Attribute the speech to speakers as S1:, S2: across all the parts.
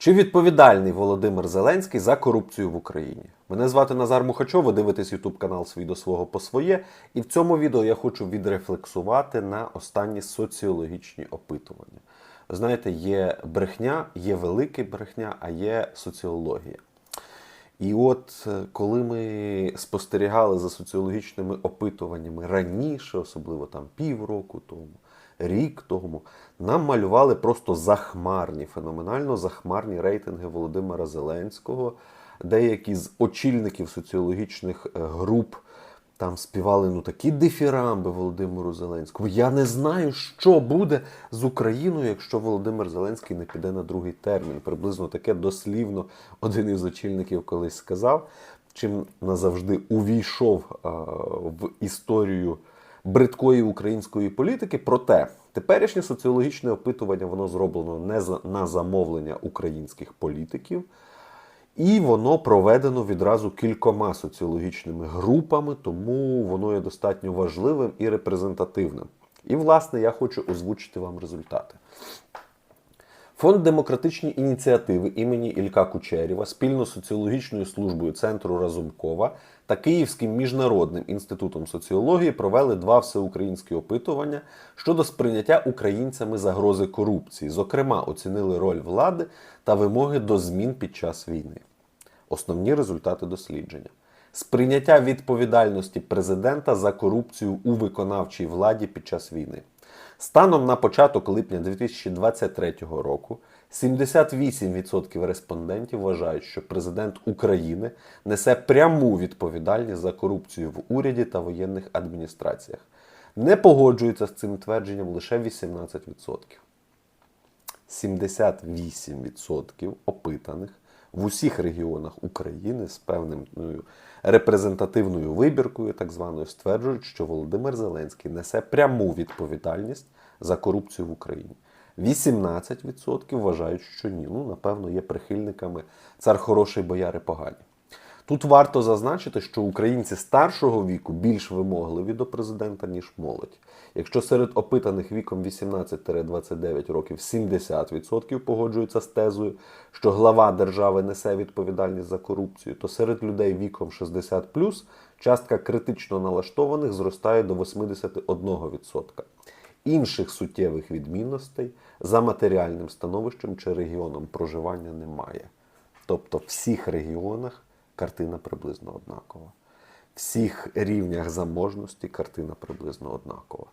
S1: Чи відповідальний Володимир Зеленський за корупцію в Україні? Мене звати Назар Мухачов, ви дивитесь YouTube канал Свій до свого по своє. І в цьому відео я хочу відрефлексувати на останні соціологічні опитування. Знаєте, є брехня, є велика брехня, а є соціологія. І от е, коли ми спостерігали за соціологічними опитуваннями раніше, особливо там півроку тому, рік тому, нам малювали просто захмарні, феноменально захмарні рейтинги Володимира Зеленського. Деякі з очільників соціологічних е, груп там співали ну такі дифірамби Володимиру Зеленському. Я не знаю, що буде з Україною, якщо Володимир Зеленський не піде на другий термін. Приблизно таке дослівно один із очільників колись сказав. Чим назавжди увійшов в історію бридкої української політики. Проте теперішнє соціологічне опитування воно зроблено не на замовлення українських політиків. І воно проведено відразу кількома соціологічними групами, тому воно є достатньо важливим і репрезентативним. І, власне, я хочу озвучити вам результати. Фонд демократичні ініціативи імені Ілька Кучерєва спільно з соціологічною службою Центру Разумкова та Київським міжнародним інститутом соціології провели два всеукраїнські опитування щодо сприйняття українцями загрози корупції. Зокрема, оцінили роль влади та вимоги до змін під час війни. Основні результати дослідження. Сприйняття відповідальності президента за корупцію у виконавчій владі під час війни. Станом на початок липня 2023 року 78% респондентів вважають, що президент України несе пряму відповідальність за корупцію в уряді та воєнних адміністраціях. Не погоджуються з цим твердженням лише 18%. 78% опитаних в усіх регіонах України з певною репрезентативною вибіркою, так званою, стверджують, що Володимир Зеленський несе пряму відповідальність за корупцію в Україні. 18% вважають, що ні. Ну, напевно, є прихильниками цар хороший, бояри погані. Тут варто зазначити, що українці старшого віку більш вимогливі до президента, ніж молодь. Якщо серед опитаних віком 18-29 років 70% погоджуються з тезою, що глава держави несе відповідальність за корупцію, то серед людей віком 60 частка критично налаштованих зростає до 81%. Інших суттєвих відмінностей за матеріальним становищем чи регіоном проживання немає. Тобто в всіх регіонах картина приблизно однакова. Всіх рівнях заможності картина приблизно однакова.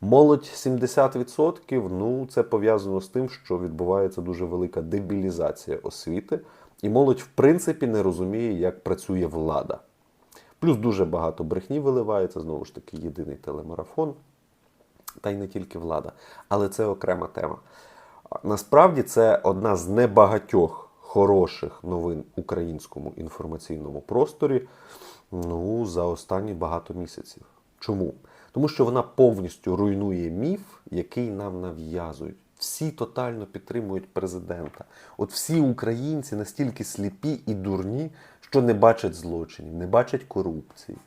S1: Молодь 70%, ну це пов'язано з тим, що відбувається дуже велика дебілізація освіти, і молодь, в принципі, не розуміє, як працює влада. Плюс дуже багато брехні виливається, знову ж таки, єдиний телемарафон, та й не тільки влада. Але це окрема тема. Насправді це одна з небагатьох хороших новин українському інформаційному просторі ну, за останні багато місяців. Чому? Тому що вона повністю руйнує міф, який нам нав'язують. Всі тотально підтримують президента. От всі українці настільки сліпі і дурні, що не бачать злочинів, не бачать корупції.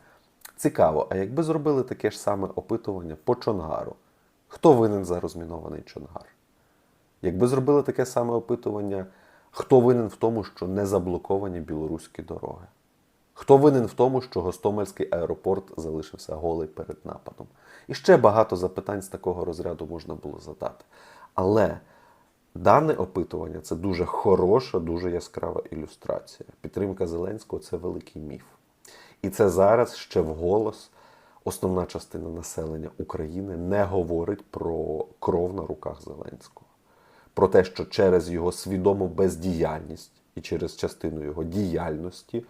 S1: Цікаво, а якби зробили таке ж саме опитування по Чонгару, хто винен за розмінований Чонгар? Якби зробили таке саме опитування, хто винен в тому, що не заблоковані білоруські дороги? Хто винен в тому, що Гостомельський аеропорт залишився голий перед нападом? І ще багато запитань з такого розряду можна було задати. Але дане опитування це дуже хороша, дуже яскрава ілюстрація. Підтримка Зеленського це великий міф. І це зараз ще вголос основна частина населення України не говорить про кров на руках Зеленського. Про те, що через його свідому бездіяльність і через частину його діяльності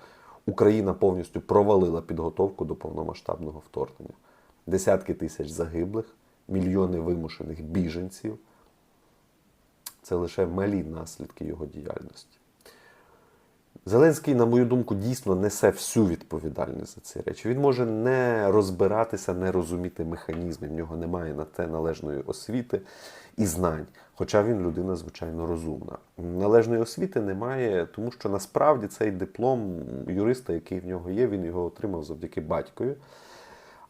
S1: Україна повністю провалила підготовку до повномасштабного вторгнення. Десятки тисяч загиблих, мільйони вимушених біженців це лише малі наслідки його діяльності. Зеленський, на мою думку, дійсно несе всю відповідальність за ці речі. Він може не розбиратися, не розуміти механізми. В нього немає на те належної освіти і знань. Хоча він людина, звичайно, розумна. Належної освіти немає, тому що насправді цей диплом юриста, який в нього є, він його отримав завдяки батькові.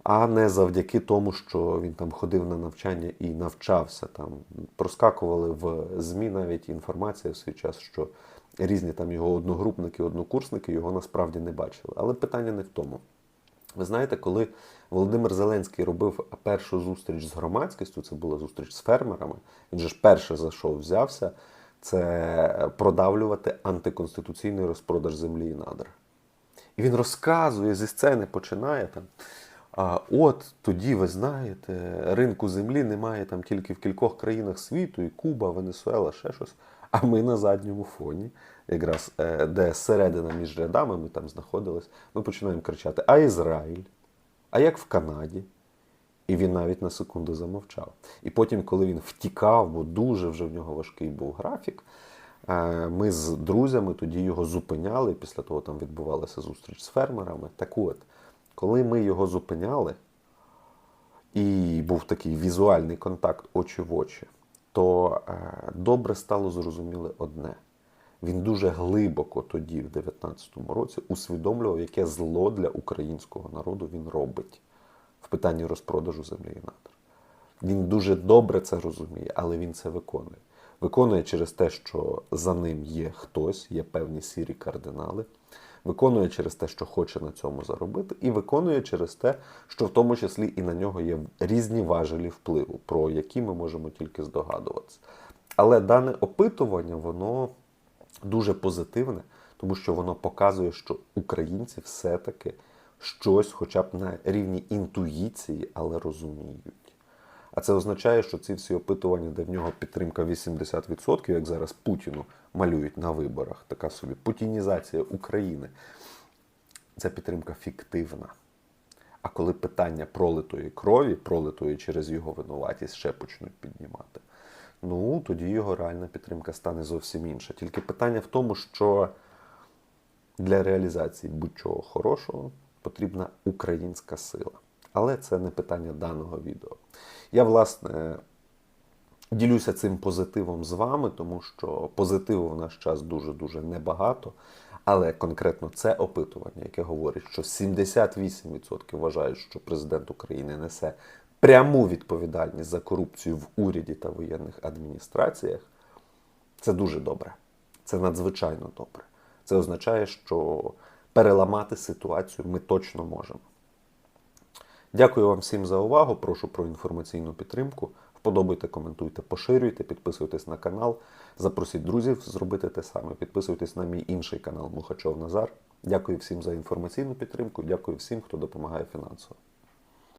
S1: а не завдяки тому, що він там ходив на навчання і навчався. Там проскакували в ЗМІ навіть інформація в свій час, що різні там його одногрупники, однокурсники його насправді не бачили. Але питання не в тому. Ви знаєте, коли Володимир Зеленський робив першу зустріч з громадськістю, це була зустріч з фермерами. Він же ж перше за що взявся, це продавлювати антиконституційний розпродаж землі і надр. І він розказує зі сцени, починає там. А от тоді, ви знаєте, ринку землі немає там тільки в кількох країнах світу, і Куба, Венесуела, ще щось. А ми на задньому фоні, якраз е, де середина між рядами ми там знаходились, ми починаємо кричати: А Ізраїль? А як в Канаді? І він навіть на секунду замовчав. І потім, коли він втікав, бо дуже вже в нього важкий був графік, е, ми з друзями тоді його зупиняли. Після того там відбувалася зустріч з фермерами. Так от, коли ми його зупиняли, і був такий візуальний контакт очі в очі, то е, добре стало зрозуміле одне. Він дуже глибоко тоді, в 19-му році, усвідомлював, яке зло для українського народу він робить в питанні розпродажу землі і надр. Він дуже добре це розуміє, але він це виконує. Виконує через те, що за ним є хтось, є певні сірі кардинали. Виконує через те, що хоче на цьому заробити, і виконує через те, що в тому числі і на нього є різні важелі впливу, про які ми можемо тільки здогадуватися. Але дане опитування, воно дуже позитивне, тому що воно показує, що українці все-таки щось, хоча б на рівні інтуїції, але розуміють. А це означає, що ці всі опитування, де в нього підтримка 80%, як зараз Путіну малюють на виборах, така собі путінізація України, ця підтримка фіктивна. А коли питання пролитої крові, пролитої через його винуватість, ще почнуть піднімати, ну тоді його реальна підтримка стане зовсім інша. Тільки питання в тому, що для реалізації будь-чого хорошого потрібна українська сила. Але це не питання даного відео. Я, власне, ділюся цим позитивом з вами, тому що позитиву в наш час дуже-дуже небагато. Але конкретно це опитування, яке говорить, що 78% вважають, що президент України несе пряму відповідальність за корупцію в уряді та воєнних адміністраціях, це дуже добре. Це надзвичайно добре. Це означає, що переламати ситуацію ми точно можемо. Дякую вам всім за увагу. Прошу про інформаційну підтримку. Вподобайте, коментуйте, поширюйте, підписуйтесь на канал, запросіть друзів зробити те саме. Підписуйтесь на мій інший канал Мухачов Назар. Дякую всім за інформаційну підтримку. Дякую всім, хто допомагає фінансово.